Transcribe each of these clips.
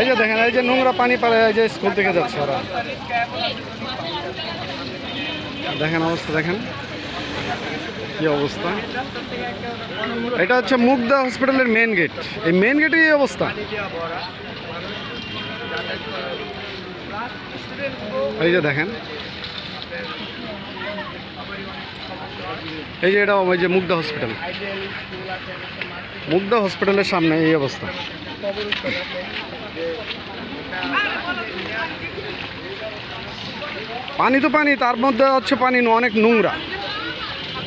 এই যে দেখেন, এই যে নোংরা পানি পারে এই যে স্কুল থেকে যাচ্ছে ওরা। দেখেন অবস্থা, দেখেন। কি অবস্থা? এটা হচ্ছে মুগদা হসপিটালের মেন গেট এই মেন গেটে এই অবস্থা। এই যে দেখেন এই যে এটা ওই যে মুগ্ধা হসপিটাল মুগ্ধা হসপিটালের সামনে এই অবস্থা। পানি তো পানি, তার মধ্যে হচ্ছে পানি অনেক নোংরা।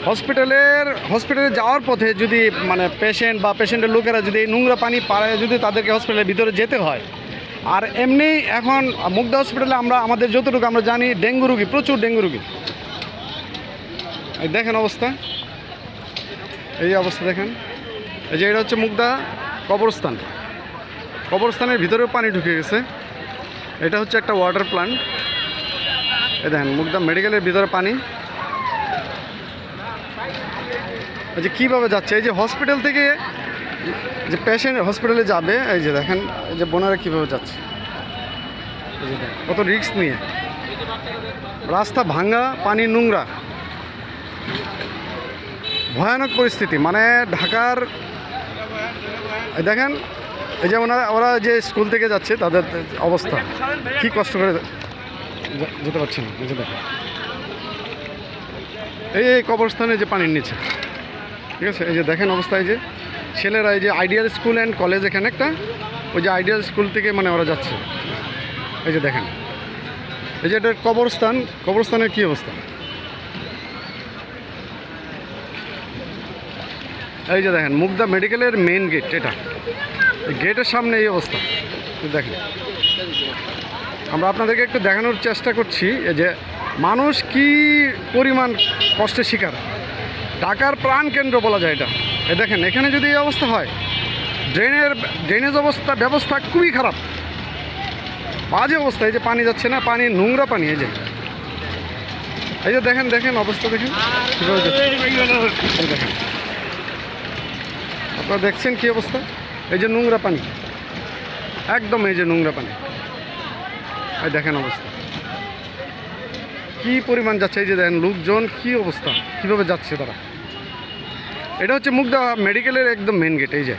হসপিটালের হসপিটালে যাওয়ার পথে যদি মানে পেশেন্ট বা পেশেন্টের লোকেরা যদি এই নোংরা পানি পাড়ায় যদি তাদেরকে হসপিটালের ভিতরে যেতে হয় আর এমনি এখন মুগদা হসপিটালে আমরা, আমাদের যতটুকু আমরা জানি, ডেঙ্গু রুগী, প্রচুর ডেঙ্গু রুগী। এই দেখেন অবস্থা। এই অবস্থা দেখেন। এই যে এটা হচ্ছে মুগদা কবরস্থান। কবরস্থানের ভিতরেও পানি ঢুকে গেছে। এটা হচ্ছে একটা ওয়াটার প্ল্যান্ট এই দেখেন মুগদা মেডিকেলের ভিতরে পানি। যে কীভাবে যাচ্ছে? এই যে হসপিটাল থেকে যে পেশেন্ট হসপিটালে যাবে, এই যে দেখেন, এই যে বোনারা কীভাবে যাচ্ছে। কত রিস্ক নিয়ে। রাস্তা ভাঙা, পানি নোংরা। ভয়ানক পরিস্থিতি মানে ঢাকার দেখেন, এই যে ওনারা, ওরা যে স্কুল থেকে যাচ্ছে, তাদের অবস্থা। কি কষ্ট করে যেতে পারছে না যে দেখেন। এই এই কবরস্থানে যে পানির নিচে। ঠিক আছে? এই যে দেখেন অবস্থা, এই যে। ছেলেরা এই যে আইডিয়াল স্কুল অ্যান্ড কলেজ এখানে একটা, ওই যে আইডিয়াল স্কুল থেকে মানে ওরা যাচ্ছে। এই যে দেখেন। এই যে এটা কবরস্থান, কবরস্থানের কী অবস্থা? এই যে দেখেন মুগদা মেডিকেলের মেন গেট এটা। গেটের সামনে এই অবস্থা। দেখেন। আমরা আপনাদেরকে একটু দেখানোর চেষ্টা করছি, এই যে মানুষ কি পরিমাণ কষ্টের শিকার। ঢাকার প্রাণ কেন্দ্র বলা যায় এটা। এই দেখেন, এখানে যদি এই অবস্থা হয়, ড্রেনের, ড্রেনেজ অবস্থা, ব্যবস্থা খুবই খারাপ। বাজে অবস্থা, এই যে পানি যাচ্ছে না, পানি, নোংরা পানি, এই যে। এই যে দেখেন দেখেন অবস্থা, দেখেন। দেখেন। আপনারা দেখছেন কি অবস্থা? এই যে নোংরা পানি। একদম এই যে নোংরা পানি। এই দেখেন অবস্থা। কি পরিমাণ যাচ্ছে, এই যে দেখেন, লোকজন কি অবস্থা? কীভাবে যাচ্ছে তারা? এটা হচ্ছে মুগদা মেডিকেলের একদম মেন গেট এই যে।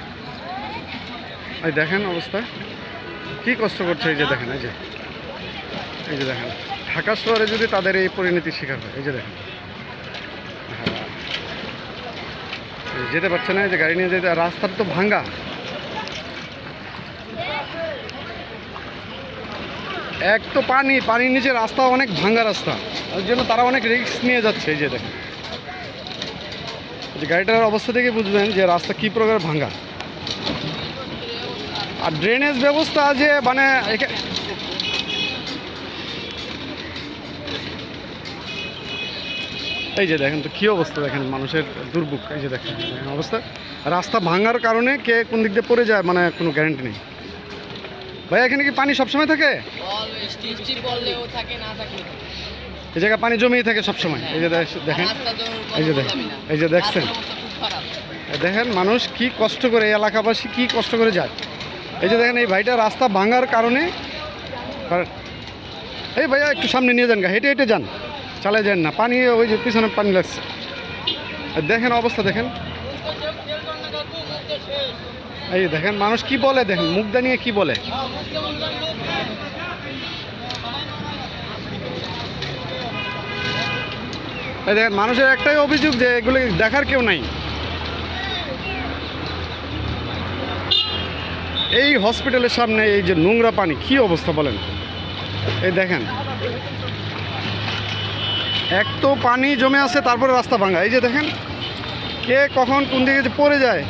এই দেখেন অবস্থা। কি কষ্ট করছে, এই যে দেখেন, এই যে। এই যে দেখেন। ঢাকা শহরে যদি তাদের এই পরিণতি শিকার হয়, এই যে দেখেন। যেতে পারছে না যে গাড়ি নিয়ে যেতে, রাস্তার তো ভাঙ্গা। এক তো পানি, পানির নিচে রাস্তা অনেক ভাঙ্গা রাস্তা। ওই জন্য তারা অনেক রিস্ক নিয়ে যাচ্ছে, এই যে দেখেন। যে গাড়িটার অবস্থা থেকে বুঝবেন যে রাস্তা কী প্রকার ভাঙ্গা আর ড্রেনেজ ব্যবস্থা যে মানে এই যে দেখেন তো কী অবস্থা দেখেন, মানুষের দুর্ভোগ, এই যে দেখেন অবস্থা। রাস্তা ভাঙার কারণে কে কোন দিক দিয়ে পড়ে যায় মানে কোনো গ্যারেন্টি নেই। ভাই, এখানে কি পানি সবসময় থাকে, না থাকে। এই জায়গায় পানি জমেই থাকে সবসময়। এই যে দেখ- দেখেন, এই যে দেখেন এই যে দেখছেন। দেখেন মানুষ কি কষ্ট করে এলাকাবাসী কি কষ্ট করে যায়। এই যে দেখেন, এই ভাইটা রাস্তা ভাঙার কারণে এই ভাইয়া একটু সামনে নিয়ে যান গা, হেঁটে হেঁটে যান। চালাই যান না। পানি, ওই যে পিছনে পানি লাগছে। দেখেন অবস্থা, দেখেন। এই দেখেন, মানুষ কি বলে? দেখেন মুখদা নিয়ে কি বলে? দেখেন, মানুষের একটাই অভিযোগ যে এগুলো দেখার কেউ নাই। এই হসপিটালের সামনে এই যে নোংরা পানি, কি অবস্থা বলেন? এই দেখেন, এক তো পানি জমে আছে, তারপরে রাস্তা ভাঙা। এই যে দেখেন, কে কখন কোন দিকে যে পড়ে যায়,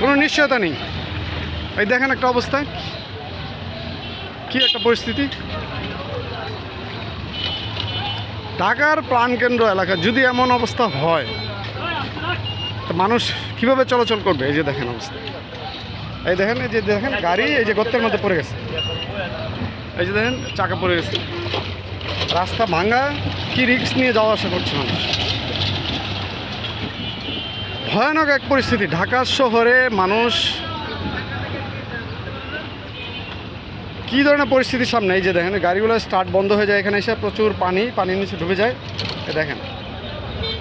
কোনো নিশ্চয়তা নেই। এই দেখেন একটা অবস্থা, কি একটা পরিস্থিতি। ঢাকার প্রাণকেন্দ্র এলাকা যদি এমন অবস্থা হয়, তো মানুষ কীভাবে চলাচল করবে? এই যে দেখেন অবস্থা। এই দেখেন, এই যে দেখেন গাড়ি, এই যে গর্তের মধ্যে পড়ে গেছে। এই যে দেখেন, চাকা পড়ে গেছে। রাস্তা ভাঙা, কি রিক্স নিয়ে যাওয়া আসা করছে মানুষ? ভয়ানক এক পরিস্থিতি। ঢাকা শহরে মানুষ কী ধরনের পরিস্থিতির সামনে? এই যে দেখেন, গাড়িগুলো স্টার্ট বন্ধ হয়ে যায়, এখানে এসে প্রচুর পানি, পানির নিচে ঢুকে যায়। এ দেখেন,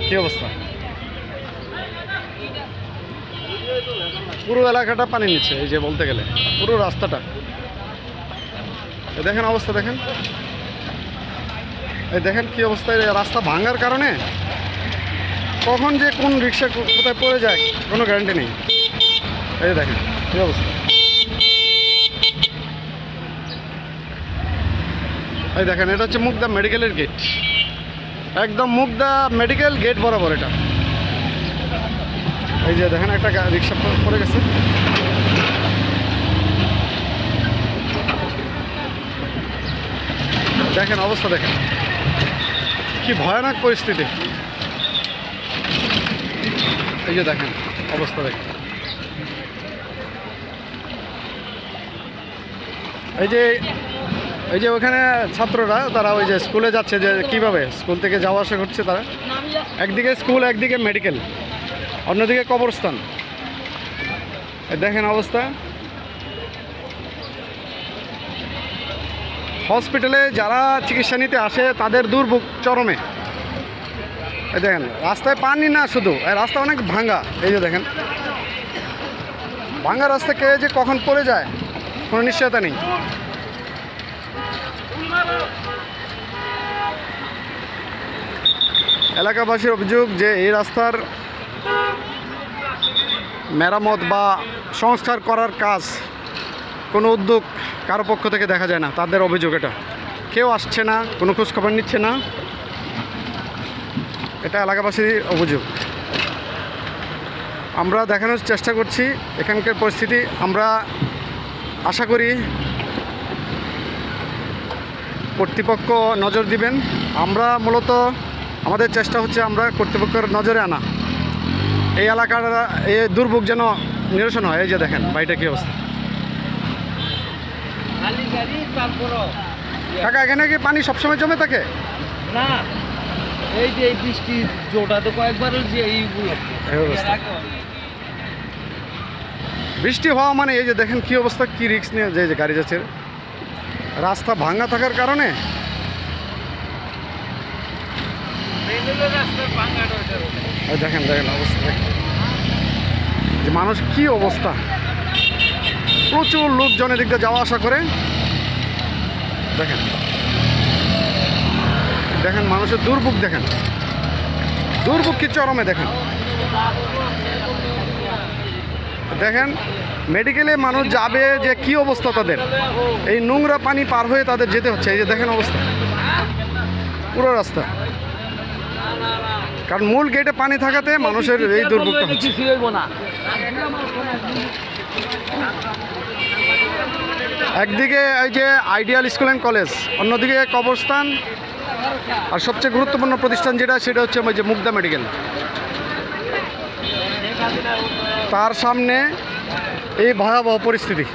কী অবস্থা? পুরো এলাকাটা পানির নিচ্ছে এই যে বলতে গেলে, পুরো রাস্তাটা। দেখেন অবস্থা, দেখেন। এই দেখেন কী অবস্থা এই রাস্তা ভাঙার কারণে কখন যে কোন রিক্সা কোথায় পড়ে যায়, কোনো গ্যারান্টি নেই। এই দেখেন, কী অবস্থা। এই দেখেন, এটা হচ্ছে মুগদা মেডিকেলের গেট একদম মুগদা মেডিকেল গেট বরাবর এটা। এই যে দেখেন, একটা রিক্সা পড়ে গেছে। দেখেন, অবস্থা দেখেন। কি ভয়ানক পরিস্থিতি। এই যে দেখেন, অবস্থা দেখেন। এই যে এই যে ওখানে ছাত্ররা, তারা ওই যে স্কুলে যাচ্ছে যে কীভাবে? স্কুল থেকে যাওয়া আসা করছে তারা? একদিকে স্কুল, একদিকে মেডিকেল অন্যদিকে কবরস্থান। দেখেন অবস্থা। হসপিটালে যারা চিকিৎসা নিতে আসে, তাদের দুর্ভোগ চরমে। দেখেন, রাস্তায় পানি না শুধু রাস্তা অনেক ভাঙ্গা। এই যে দেখেন। ভাঙ্গা রাস্তা কে যে কখন পড়ে যায়, কোনো নিশ্চয়তা নেই। এলাকাবাসীর অভিযোগ যে এই রাস্তার মেরামত বা সংস্কার করার কাজ কোনো উদ্যোগ কারও পক্ষ থেকে দেখা যায় না। তাদের অভিযোগ এটা। কেউ আসছে না, কোনো খোঁজখবর নিচ্ছে না। এটা এলাকাবাসীর অভিযোগ। আমরা দেখানোর চেষ্টা করছি এখানকার পরিস্থিতি। আমরা আশা করি কর্তৃপক্ষ নজর দিবেন। আমরা মূলত আমাদের চেষ্টা হচ্ছে আমরা কর্তৃপক্ষের নজরে আনা। এই এলাকার এই দুর্ভোগ যেন নিরসন হয় এই যে দেখেন বাড়িটা কী অবস্থা। কাকা এখানে কি পানি সবসময় জমে থাকে? না এই যে এই বৃষ্টি জোটা তো কয়েকবার যে এই অবস্থা। বৃষ্টি হওয়া মানে এই যে দেখেন কি অবস্থা কি রিক্স নিয়ে যে গাড়ি যাচ্ছে। রাস্তা ভাঙা থাকার কারণে? দেখেন দেখেন অবস্থা দেখেন। যে মানুষ কি অবস্থা? প্রচুর লোকজন এদিক দিয়ে যাওয়া আসা করে। দেখেন। দেখেন মানুষের দুর্ভোগ দেখেন। দুর্ভোগ কি চরমে দেখেন। দেখেন মেডিকেলে মানুষ যাবে যে কি অবস্থা তাদের। এই নোংরা পানি পার হয়ে তাদের যেতে হচ্ছে। এই যে দেখেন অবস্থা। পুরো রাস্তা। কারণ মূল গেটে পানি থাকাতে মানুষের এই দুর্ভোগটা হচ্ছে। একদিকে এই যে আইডিয়াল স্কুল অ্যান্ড কলেজ অন্যদিকে কবরস্থান, আর সবচেয়ে গুরুত্বপূর্ণ প্রতিষ্ঠান যেটা, সেটা হচ্ছে ওই যে মুগদা মেডিকেল তার সামনে এই ভয়াবহ পরিস্থিতি।